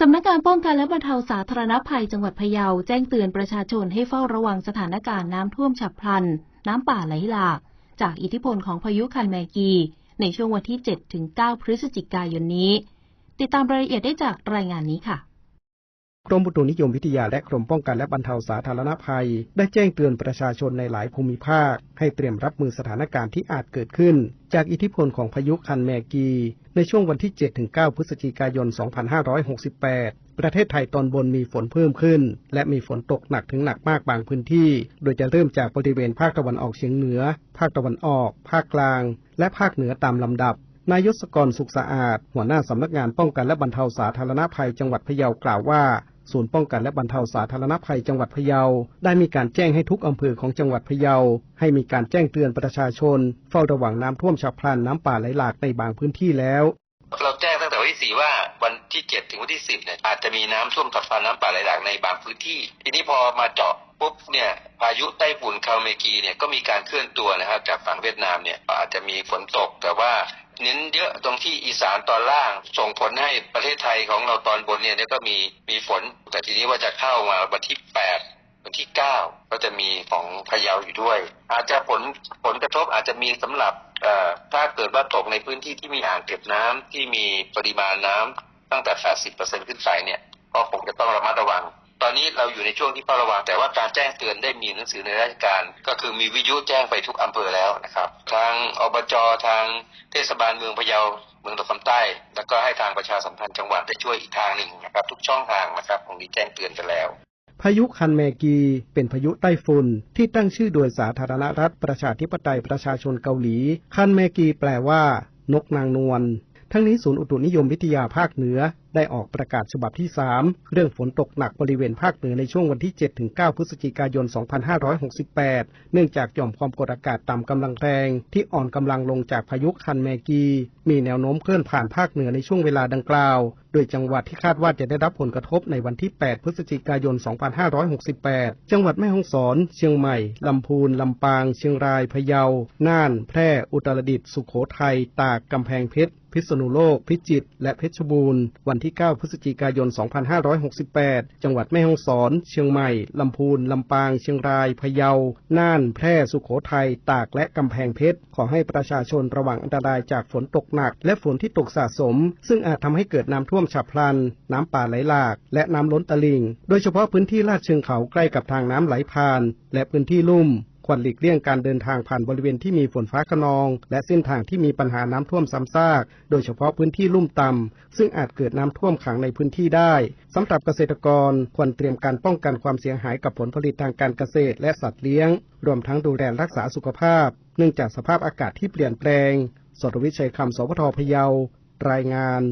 สำนักงานป้องกันและบรรเทาสาธารณภัยจังหวัดพะเยาแจ้งเตือนประชาชนให้เฝ้าระวังสถานการณ์น้ำท่วมฉับพลัน น้ำป่าไหลหลาก จากอิทธิพลของพายุคันแมกี ในช่วงวันที่ 7-9 พฤศจิกายนนี้ ติดตามรายละเอียดได้จากรายงานนี้ค่ะกรมอุตุนิยมวิทยาและกรมป้องกันและบรรเทาสาธารณภัย ได้แจ้งเตือนประชาชนในหลายภูมิภาค ให้เตรียมรับมือสถานการณ์ที่อาจเกิดขึ้น จากอิทธิพลของพายุคันแมกี ในช่วงวันที่ 7-9 พฤศจิกายน 2568 ประเทศไทยตอนบนมีฝนเพิ่มขึ้น และมีฝนตกหนักถึงหนักมากบางพื้นที่ โดยจะเริ่มจากบริเวณภาคตะวันออกเฉียงเหนือ ภาคตะวันออก ภาคกลาง และภาคเหนือตามลำดับ นายศกรสุขสะอาด หัวหน้าสำนักงานป้องกันและบรรเทาสาธารณภัยจังหวัดพะเยากล่าวว่า ศูนย์ป้องกันและบรรเทาสาธารณภัยจังหวัดพะเยา ได้มีการแจ้งให้ทุกอำเภอของจังหวัดพะเยา ให้มีการแจ้งเตือนประชาชน เฝ้าระวังน้ำท่วมฉับพลันน้ำป่าไหลหลากในบางพื้นที่แล้ว เราแจ้งตั้งแต่วันที่สี่ว่าวันที่เจ็ดถึงวันที่สิบเนี่ยอาจจะมีน้ำท่วมฉับพลันน้ำป่าไหลหลากในบางพื้นที่ ทีนี้พอมาเจาะปุ๊บเนี่ยพายุไต้ฝุ่นคาเมกีเนี่ยก็มีการเคลื่อนตัวนะครับจากฝั่งเวียดนามเนี่ยอาจจะมีฝนตกแต่ว่า เน้นเยอะตรงที่อีสานตอนล่าง ส่งผลให้ประเทศไทยของเราตอนบนเนี่ยก็มีมีฝน แต่ทีนี้ว่าจะเข้ามาวันที่แปดวันที่เก้าก็จะมีของพะเยาอยู่ด้วย อาจจะผลผลกระทบอาจจะมีสำหรับเอ่อถ้าเกิดว่าตกในพื้นที่ที่มีอ่างเก็บน้ำที่มีปริมาณน้ำตั้งแต่ 80%ขึ้นไปเนี่ยก็คง เราอยู่ในช่วงที่เฝ้าระวัง แต่ว่าการแจ้งเตือนได้มีหนังสือในราชการ ก็คือมีวิทยุแจ้งไปทุกอำเภอแล้วนะครับ ทางอบจทางเทศบาลเมืองพะเยาเมืองตะคำใต้ แล้วก็ให้ทางประชาสัมพันธ์จังหวัดได้ช่วยอีกทางหนึ่งนะครับทุกช่องทางนะครับตรงนี้แจ้งเตือนกันแล้วพายุคันแมกีเป็นพายุไต้ฝุ่นที่ตั้งชื่อโดยสาธารณรัฐประชาธิปไตยประชาชนเกาหลี คันแมกีแปลว่า นกนางนวล ทั้งนี้ศูนย์อุตุนิยมวิทยาภาคเหนือ ได้ออกประกาศฉบับที่ 3 เรื่องฝนตกหนักบริเวณภาคเหนือในช่วงวันที่ 7-9 พฤศจิกายน 2568 เนื่องจากหย่อมความกดอากาศต่ำกำลังแรง ที่อ่อนกำลังลงจากพายุคันแมกี มีแนวโน้มเคลื่อนผ่านภาคเหนือในช่วงเวลาดังกล่าว โดยจังหวัดที่คาดว่าจะได้รับผลกระทบในวันที่ 8 พฤศจิกายน 2568 จังหวัดแม่ฮ่องสอน เชียงใหม่ ลำพูน ลำปาง เชียงราย พะเยา น่าน แพร่ อุตรดิตถ์ สุโขทัย ตาก กำแพงเพชร พิษณุโลก พิจิตร และเพชรบูรณ์ วันที่ 9 พฤศจิกายน 2568 จังหวัดแม่ฮ่องสอน เชียงใหม่ ลำพูน ลำปาง เชียงราย พะเยา น่าน แพร่ สุโขทัย ตาก และกำแพงเพชร ขอให้ประชาชนระวังอันตรายจากฝนตกหนัก และฝนที่ตกสะสม ซึ่งอาจทำให้เกิดน้ำท่วมฉับพลัน น้ำป่าไหลหลาก และน้ำล้นตลิ่ง โดยเฉพาะพื้นที่ลาดเชิงเขาใกล้กับทางน้ำไหลผ่าน และพื้นที่ลุ่ม ควรหลีกเลี่ยงการเดินทางผ่านบริเวณที่มีฝนฟ้าขนอง และเส้นทางที่มีปัญหาน้ำท่วมซ้ำซาก โดยเฉพาะพื้นที่ลุ่มต่ำซึ่งอาจเกิดน้ำท่วมขังในพื้นที่ได้สำหรับเกษตรกรควรเตรียมการป้องกันความเสียหายกับผลผลิตทางการเกษตรและสัตว์เลี้ยง รวมทั้งดูแลรักษาสุขภาพ เนื่องจากสภาพอากาศที่เปลี่ยนแปลง สรวิชัยคำสวทพะเยา รายงาน